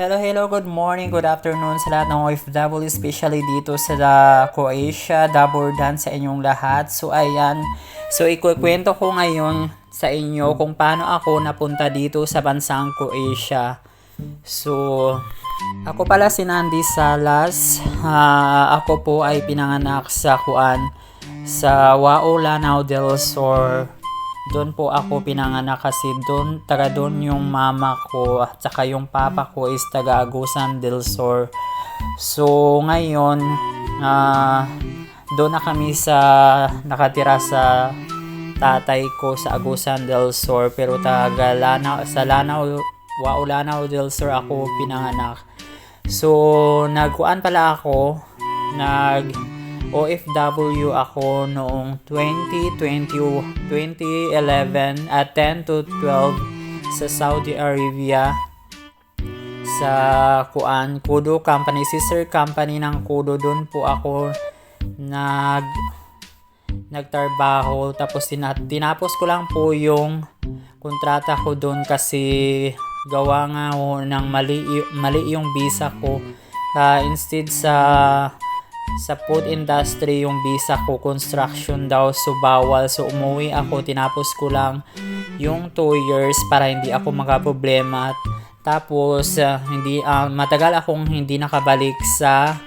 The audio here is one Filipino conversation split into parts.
Hello, hello, good morning, good afternoon sa lahat ng OFW, especially dito sa Croatia, Dabordan sa inyong lahat. So, ayan. So, ikukwento ko ngayon sa inyo kung paano ako napunta dito sa bansang Croatia. So, ako pala si Nandi Salas. Ah, ako po ay pinanganak sa Kuan sa Wao Lanao del Sur. Doon po ako pinanganak kasi doon, taga doon yung mama ko at saka yung papa ko is taga Agusan del Sur. So ngayon, ah doon na kami sa nakatira sa tatay ko sa Agusan del Sur pero taga Lanao, sa Lanao, Wao Lanao del Sur ako pinanganak. So nagkuan pala ako, nag OFW ako noong 2020, 2011 at 10 to 12 sa Saudi Arabia sa Kuan Kudo Company, sister company ng Kudo. Doon po ako nag nagtrabaho tapos tina- tinapos ko lang po yung kontrata ko doon kasi gawa nga ho ng mali, mali yung visa ko. Ah, instead sa sa food industry yung visa ko construction daw. So bawal. So umuwi ako. Tinapos ko lang yung 2 years para hindi ako makaproblema tapos ah, hindi ah, matagal akong hindi nakabalik sa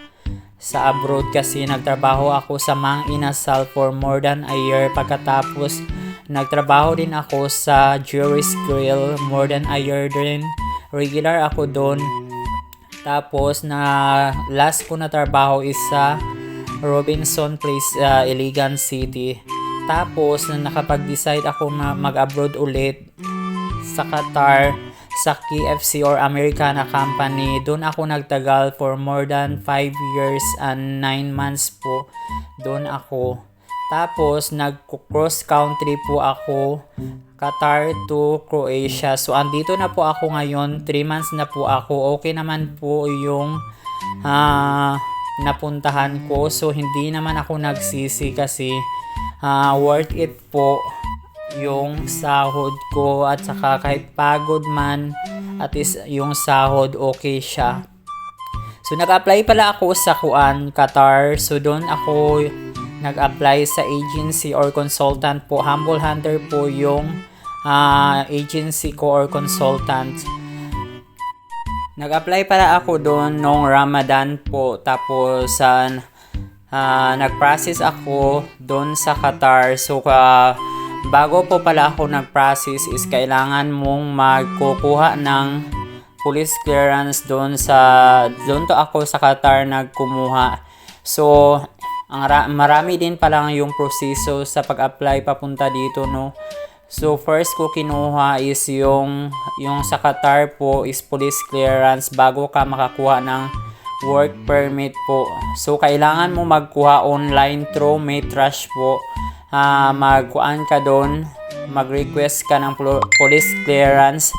sa abroad kasi nagtrabaho ako sa Mang Inasal for more than a year. Pagkatapos nagtrabaho din ako sa Juris Grill more than a year din. Regular ako doon tapos na last ko na trabaho is sa Robinson Place, uh, Iligan City. Tapos na nakapag-decide ako na mag-abroad ulit sa Qatar sa KFC or Americana Company. Doon ako nagtagal for more than 5 years and 9 months po. Doon ako. Tapos nag-cross country po ako Qatar to Croatia. So, andito na po ako ngayon. 3 months na po ako. Okay naman po yung ah, napuntahan ko. So, hindi naman ako nagsisi kasi ah, worth it po yung sahod ko at saka kahit pagod man at is yung sahod okay siya. So nag-apply pala ako sa Kuan, Qatar. So doon ako nag-apply sa agency or consultant po. Humble Hunter po yung ah, agency ko or consultant. Nag-apply pala ako doon nung Ramadan po. Tapos ah, ah, nag-process ako doon sa Qatar. So ah, bago po pala ako nag-process is kailangan mong magkukuha ng police clearance doon sa doon to ako sa Qatar nagkumuha. So ang ra- marami din pala yung proseso sa pag-apply papunta dito no. So first ko kinuha is yung yung sa Qatar po is police clearance bago ka makakuha ng work permit po. So kailangan mo magkuha online through Matrash po. Ah, magkuan ka doon, mag-request ka ng police clearance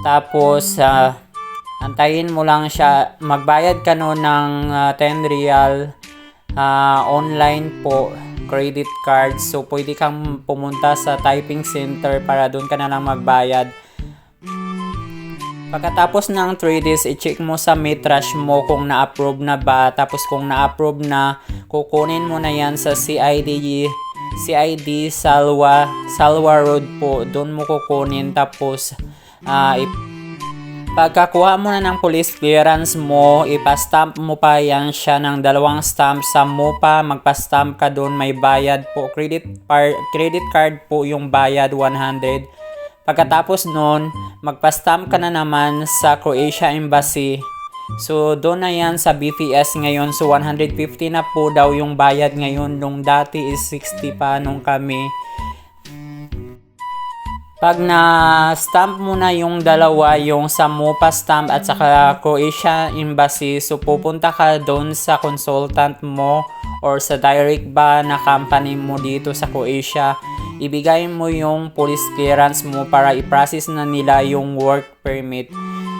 tapos ah, antayin mo lang siya, magbayad ka noon ng ah, 10 real ah, online po credit card. So, pwede kang pumunta sa typing center para doon ka na lang magbayad. Pagkatapos ng 3 days, i-check mo sa Mitrash mo kung na-approve na ba. Tapos kung na-approve na, kukunin mo na yan sa CID CID Salwa Salwa Road po. Doon mo kukunin tapos i- Pagkakuha mo na ng police clearance mo, ipastamp mo pa yan siya ng dalawang stamp. Sa mo pa, magpastamp ka doon, may bayad po. Credit, par, credit card po yung bayad, 100. Pagkatapos noon, magpastamp ka na naman sa Croatia Embassy. So, doon na yan sa BPS ngayon. So, 150 na po daw yung bayad ngayon. Nung dati is 60 pa nung kami. Pag na-stamp mo na yung dalawa, yung sa MOPA stamp at saka Croatia Embassy, so pupunta ka doon sa consultant mo or sa direct ba na company mo dito sa Croatia. Ibigay mo yung police clearance mo para i-process na nila yung work permit.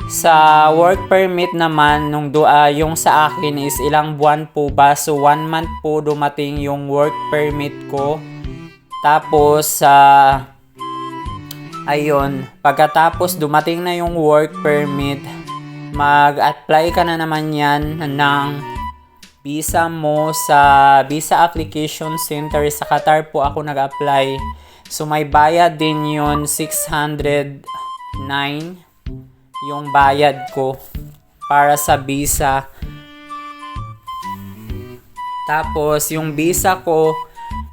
Sa work permit naman, nung doa, yung sa akin is ilang buwan po ba? So, one month po dumating yung work permit ko. Tapos, sa Ayun, pagkatapos dumating na yung work permit, mag-apply ka na naman yan ng visa mo sa Visa Application Center sa Qatar po ako nag-apply. So may bayad din yun 609 yung bayad ko para sa visa. Tapos yung visa ko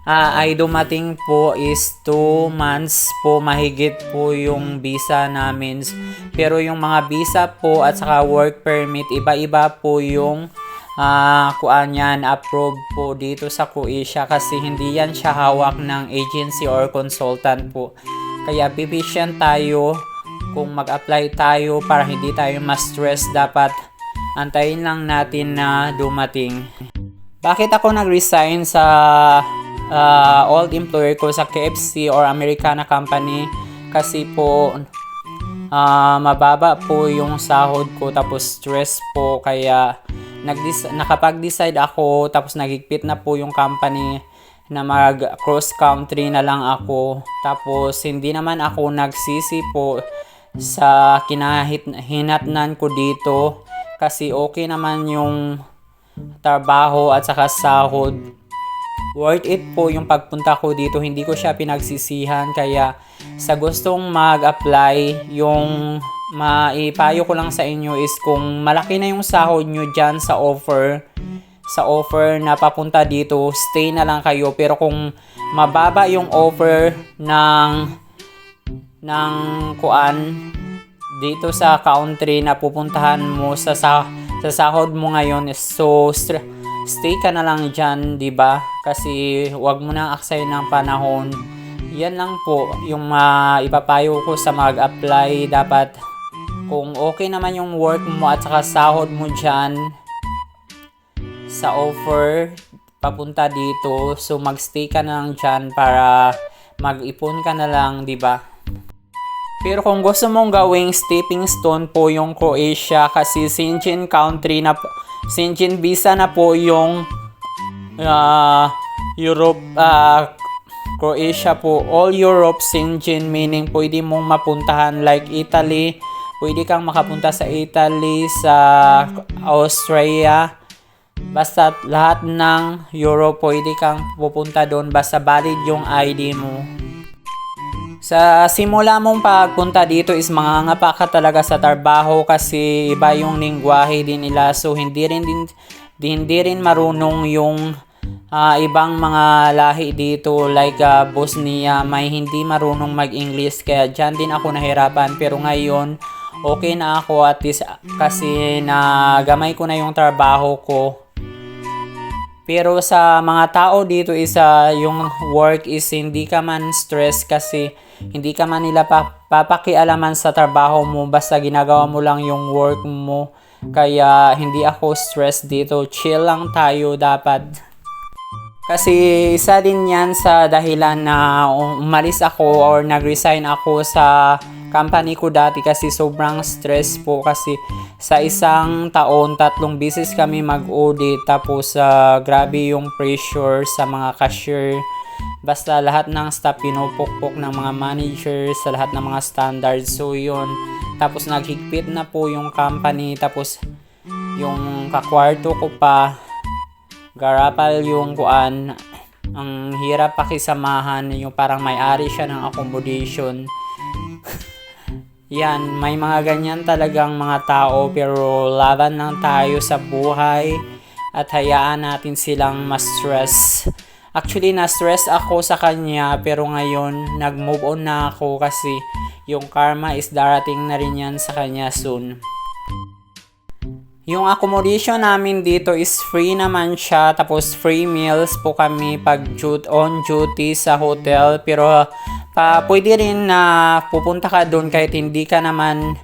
ah, ay dumating po is 2 months po mahigit po yung visa namin. Pero yung mga visa po at saka work permit iba-iba po yung ah kuan yan approve po dito sa Croatia kasi hindi yan siya hawak ng agency or consultant po. Kaya bibisyan tayo kung mag-apply tayo para hindi tayo ma-stress dapat antayin lang natin na dumating. Bakit ako nag-resign sa ah, old employer ko sa KFC or Americana Company? Kasi po ah, mababa po yung sahod ko tapos stress po. Kaya nakapag-decide ako tapos nagigpit na po yung company na mag cross country na lang ako. Tapos hindi naman ako nagsisi po sa kinahinatnan ko dito. Kasi okay naman yung trabaho at saka sahod worth it po yung pagpunta ko dito. Hindi ko siya pinagsisihan. Kaya sa gustong mag-apply, yung maipayo ko lang sa inyo is kung malaki na yung sahod nyo dyan sa offer, sa offer na papunta dito, stay na lang kayo. Pero kung mababa yung offer ng ng kuan dito sa country na pupuntahan mo sa sa, sa sahod mo ngayon so stra- stay ka na lang dyan, ba? Kasi wag mo nang aksay ng panahon. Yan lang po yung uh, ipapayo ko sa mag-apply. Dapat kung okay naman yung work mo at saka sahod mo dyan sa offer papunta dito. So magstay ka na lang dyan para mag-ipon ka na lang, ba? Pero kung gusto mong gawing stepping stone po yung Croatia kasi Schengen country na Schengen visa na po yung uh, Europe uh, Croatia po. All Europe Schengen meaning pwede mong mapuntahan like Italy. Pwede kang makapunta sa Italy sa Austria. Basta lahat ng Europe pwede kang pupunta doon. Basta valid yung ID mo sa simula mong pagpunta dito is mangangapa ka talaga sa trabaho kasi iba yung lingwahe din nila. So hindi rin din hindi rin marunong yung uh, ibang mga lahi dito like uh, Bosnia. May hindi marunong mag-English. Kaya dyan din ako nahirapan. Pero ngayon okay na ako. At least kasi na gamay ko na yung trabaho ko pero sa mga tao dito isa yung work is hindi ka man stress kasi hindi ka man nila pa, papakialaman sa trabaho mo basta ginagawa mo lang yung work mo. Kaya hindi ako stress dito. Chill lang tayo dapat. Kasi isa din yan sa dahilan na umalis ako or nag-resign ako sa company ko dati kasi sobrang stress po kasi sa isang taon tatlong beses kami mag-audit tapos uh, grabe yung pressure sa mga cashier. Basta lahat ng staff pinupukpok ng mga managers sa lahat ng mga standards. So yun. Tapos naghigpit na po yung company. Tapos yung kakwarto ko pa garapal yung kuan. Ang hirap pakisamahan yung parang may-ari siya ng accommodation yan, may mga ganyan talagang mga tao pero laban lang tayo sa buhay at hayaan natin silang ma-stress. Actually, na-stress ako sa kanya pero ngayon nag-move on na ako kasi yung karma is darating na rin yan sa kanya soon. Yung accommodation namin dito is free naman siya tapos free meals po kami pag on duty sa hotel pero pa pwede rin na pupunta ka doon kahit hindi ka naman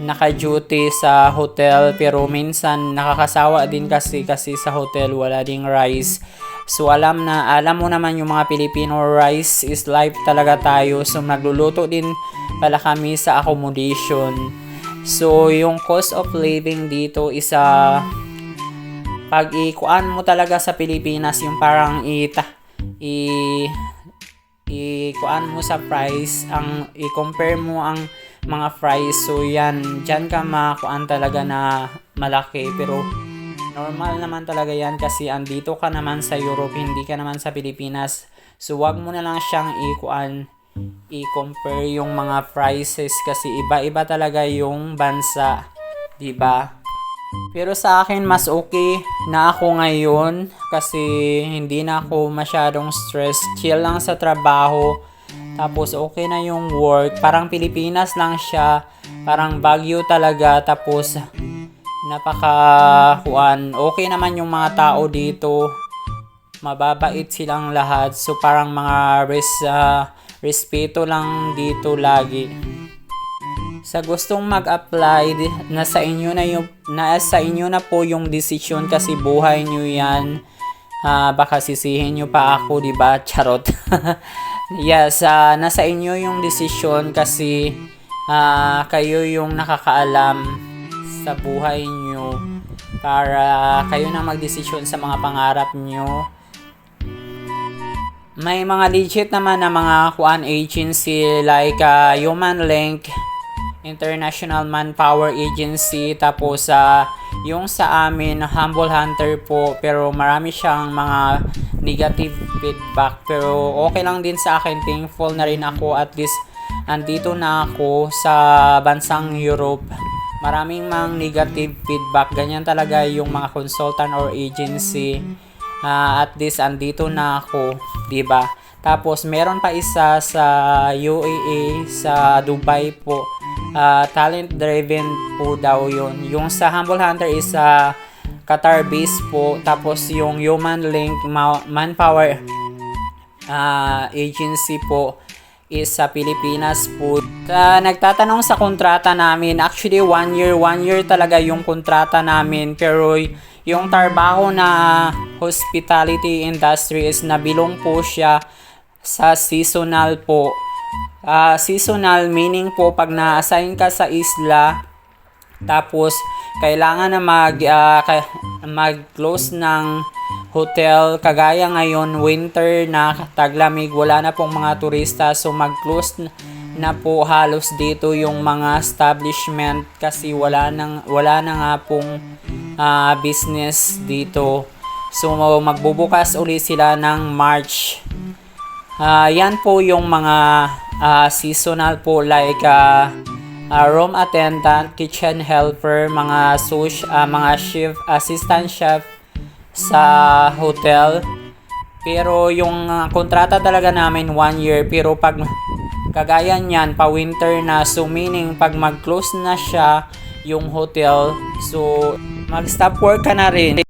naka-duty sa hotel pero minsan nakakasawa din kasi kasi sa hotel wala ding rice. So alam na alam mo naman yung mga Filipino rice is life talaga tayo. So nagluluto din pala kami sa accommodation. So yung cost of living dito is uh, pag ikuan mo talaga sa Pilipinas yung parang ita i i-kuan mo sa price, ang i-compare mo ang mga fries. So yan, dyan ka makuan talaga na malaki. Pero normal naman talaga yan kasi andito ka naman sa Europe, hindi ka naman sa Pilipinas. So wag mo na lang siyang ikuan i-compare yung mga prices kasi iba-iba talaga yung bansa, 'di ba? Pero sa akin mas okay na ako ngayon kasi hindi na ako masyadong stress, chill lang sa trabaho. Tapos okay na yung work, parang Pilipinas lang siya, parang Baguio talaga tapos napaka kuan, okay naman yung mga tao dito. Mababait silang lahat. So parang mga res ah, respeto lang dito lagi. Sa gustong mag-apply, di- nasa inyo na yung nasa inyo na po yung desisyon kasi buhay niyo 'yan. Ah, baka sisihin niyo pa ako, 'di ba? Charot. yes, ah, nasa inyo yung desisyon kasi ah, kayo yung nakakaalam sa buhay niyo para kayo na magdesisyon sa mga pangarap niyo. May mga legit naman na mga kuan agency like uh, Human Link, International Manpower Agency, tapos sa yung sa amin Humble Hunter po. Pero marami siyang mga negative feedback. Pero okay lang din sa akin. Thankful na rin ako. At least andito na ako sa bansang Europe. Maraming mang negative feedback. Ganyan talaga yung mga consultant or agency. Ah, at least andito na ako, 'di ba? Tapos meron pa isa sa UAE sa Dubai po. Ah, talent driven po daw 'yon. Yung sa Humble Hunter is sa Qatar base po. Tapos yung Human Link Ma- Manpower ah, agency po is sa Pilipinas po. Sa nagtatanong sa kontrata namin, actually one year, one year talaga yung kontrata namin. Pero yung trabaho na hospitality industry is nabilong po siya sa seasonal po. Ah, seasonal meaning po pag na-assign ka sa isla, tapos kailangan na mag ka- mag-close ng hotel kagaya ngayon winter na taglamig wala na pong mga turista so mag-close na po halos dito yung mga establishment kasi wala nang wala na nga pong ah, business dito. So magbubukas uli sila ng March. Ah, yan po yung mga ah, seasonal po like ah, ah, room attendant, kitchen helper, mga sush, ah, mga chef, assistant chef sa hotel. Pero yung ah, kontrata talaga namin one year pero pag kagaya niyan pa winter na so meaning pag mag-close na siya yung hotel so mag-stop work ka na rin